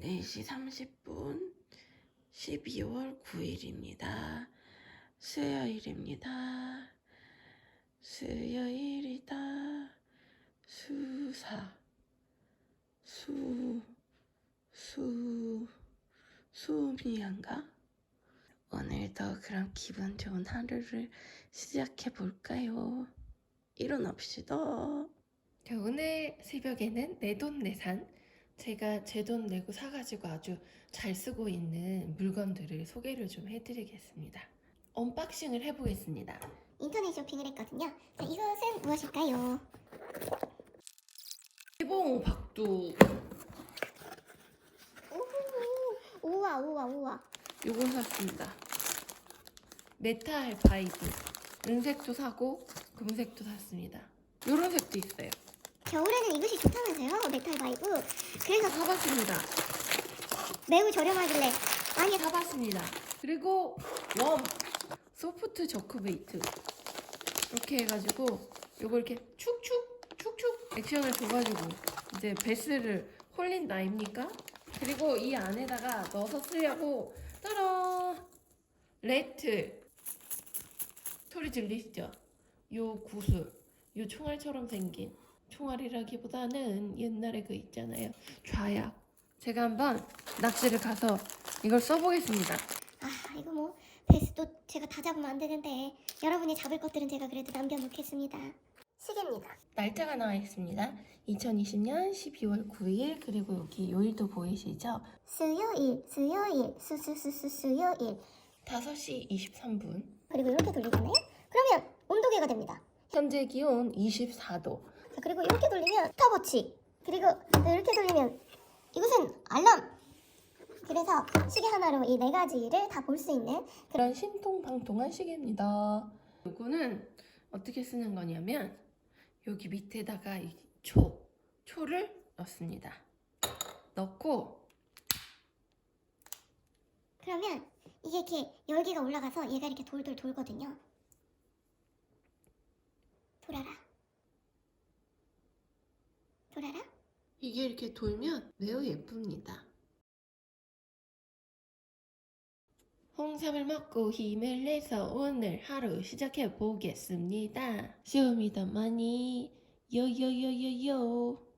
4시 30분 12월 9일입니다. 수요일입니다. 수요일이다. 수사. 수, 수, 수미양가? 오늘도 그럼 기분 좋은 하루를 시작해 볼까요? 일어납시다. 자, 오늘 새벽에는 내돈내산 제가 제 돈 내고 사가지고 아주 잘 쓰고 있는 물건들을 소개를 좀 해드리겠습니다. 언박싱을 해보겠습니다. 인터넷 쇼핑을 했거든요. 자, 이것은 무엇일까요? 개봉 박두 오, 우와, 우와, 우와. 요걸 샀습니다. 메탈 바이브 은색도 사고 금색도 샀습니다. 요런 색도 있어요. 겨울에는 이것이 좋다면서요, 메탈 바이브. 그래서 사봤습니다. 매우 저렴하길래 많이 사. 사봤습니다. 그리고 웜 소프트 저크베이트 이렇게 해가지고 요걸 이렇게 축축 축축 액션을 줘가지고 이제 베스를 홀린 나입니까? 그리고 이 안에다가 넣어서 쓰려고 따라 레트 소리 들리시죠? 요 구슬 요 총알처럼 생긴 총알이라기보다는 옛날에 그 있잖아요 좌약 제가 한번 낚시를 가서 이걸 써보겠습니다. 아, 이거 뭐 베스도 제가 다 잡으면 안 되는데 여러분이 잡을 것들은 제가 그래도 남겨놓겠습니다. 시계입니다. 날짜가 나와 있습니다. 2020년 12월 9일 그리고 여기 요일도 보이시죠? 수요일, 수요일, 수수수수 수요일. 5시 23분. 그리고 이렇게 돌리잖아요. 그러면 온도계가 됩니다. 현재 기온 24도. 자, 그리고 이렇게 돌리면 스톱워치. 그리고 또 이렇게 돌리면 이것은 알람. 그래서 시계 하나로 이 네 가지를 다 볼 수 있는 그런 신통방통한 시계입니다. 요거는 어떻게 쓰는 거냐면 여기 밑에다가 이 초, 초를 넣습니다. 넣고 그러면 이게 이렇게 열기가 올라가서 얘가 이렇게 돌돌 돌거든요. 돌아라. 이게 이렇게 돌면 매우 예쁩니다. 홍삼을 먹고 힘을 내서 오늘 하루 시작해 보겠습니다. 쇼미더 머니 요요요요요